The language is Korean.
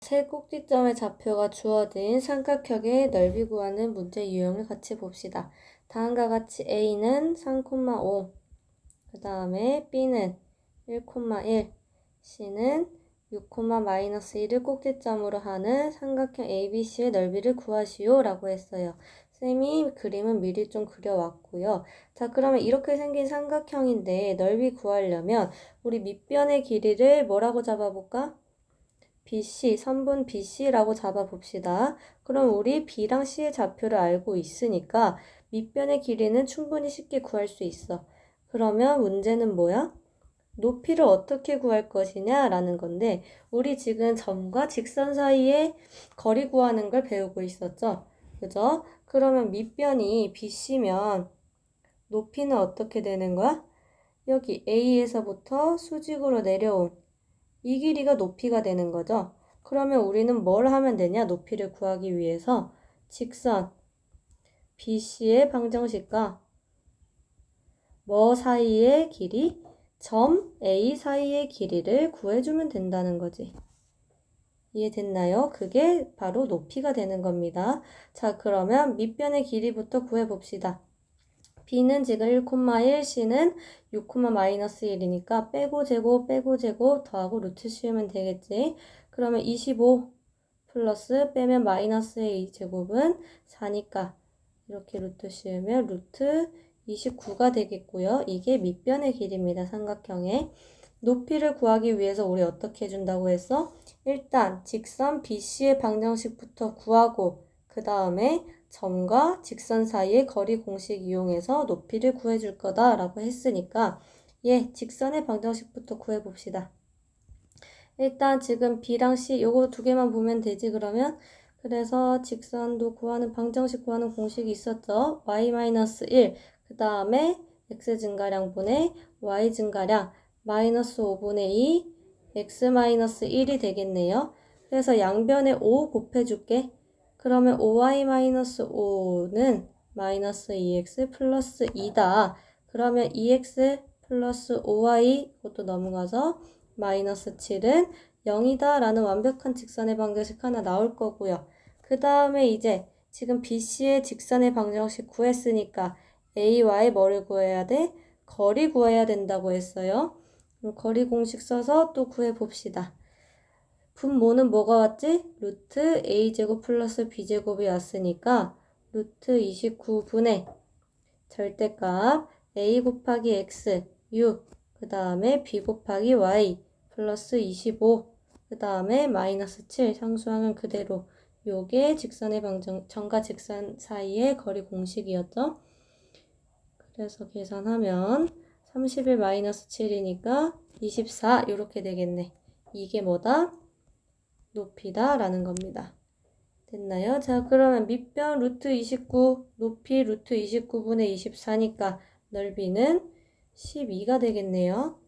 세 꼭지점의 좌표가 주어진 삼각형의 넓이 구하는 문제 유형을 같이 봅시다. 다음과 같이 A는 3,5, 그 다음에 B는 1,1, C는 6,-1을 꼭지점으로 하는 삼각형 ABC의 넓이를 구하시오 라고 했어요. 쌤이 그림은 미리 좀 그려왔고요. 자, 그러면 이렇게 생긴 삼각형인데 넓이 구하려면 우리 밑변의 길이를 뭐라고 잡아볼까? BC, 선분 BC라고 잡아 봅시다. 그럼 우리 B랑 C의 좌표를 알고 있으니까 밑변의 길이는 충분히 쉽게 구할 수 있어. 그러면 문제는 뭐야? 높이를 어떻게 구할 것이냐 라는 건데 우리 지금 점과 직선 사이의 거리 구하는 걸 배우고 있었죠. 그죠? 그러면 밑변이 BC면 높이는 어떻게 되는 거야? 여기 A에서부터 수직으로 내려온 이 길이가 높이가 되는 거죠. 그러면 우리는 뭘 하면 되냐? 높이를 구하기 위해서 직선 BC의 방정식과 뭐 사이의 길이? 점 A 사이의 길이를 구해주면 된다는 거지. 이해됐나요? 그게 바로 높이가 되는 겁니다. 자, 그러면 밑변의 길이부터 구해봅시다. B는 지금 1,1, C는 6,-1이니까 빼고 제곱, 빼고 제곱, 더하고 루트 씌우면 되겠지. 그러면 25 플러스 빼면 마이너스의 2제곱은 4니까 이렇게 루트 씌우면 루트 29가 되겠고요. 이게 밑변의 길이입니다. 삼각형의. 높이를 구하기 위해서 우리 어떻게 해준다고 했어? 일단 직선 BC의 방정식부터 구하고 그 다음에 점과 직선 사이의 거리 공식 이용해서 높이를 구해줄 거다라고 했으니까 예, 직선의 방정식부터 구해봅시다. 일단 지금 B랑 C 요거 두 개만 보면 되지 그러면 그래서 직선도 구하는 방정식 구하는 공식이 있었죠. y-1 그 다음에 x 증가량분의 y 증가량 마이너스 5분의 2 x 마이너스 1이 되겠네요. 그래서 양변에 5 곱해줄게. 그러면 5y 마이너스 5는 마이너스 2x 플러스 2다. 그러면 2x 플러스 5y 그것도 넘어가서 마이너스 7은 0이다 라는 완벽한 직선의 방정식 하나 나올 거고요. 그 다음에 이제 지금 BC의 직선의 방정식 구했으니까 AY 뭐를 구해야 돼? 거리 구해야 된다고 했어요. 거리 공식 써서 또 구해 봅시다. 분모는 뭐가 왔지? 루트 a제곱 플러스 b제곱이 왔으니까 루트 29분의 절대값 a 곱하기 x 6, 그 다음에 b 곱하기 y 플러스 25, 그 다음에 마이너스 7 상수항은 그대로 요게 직선의 방정, 점과 직선 사이의 거리 공식이었죠. 그래서 계산하면 31 마이너스 7이니까 24 이렇게 되겠네. 이게 뭐다? 높이다 라는 겁니다. 됐나요? 자 그러면 밑변 루트 29 높이 루트 29분의 24니까 넓이는 12가 되겠네요.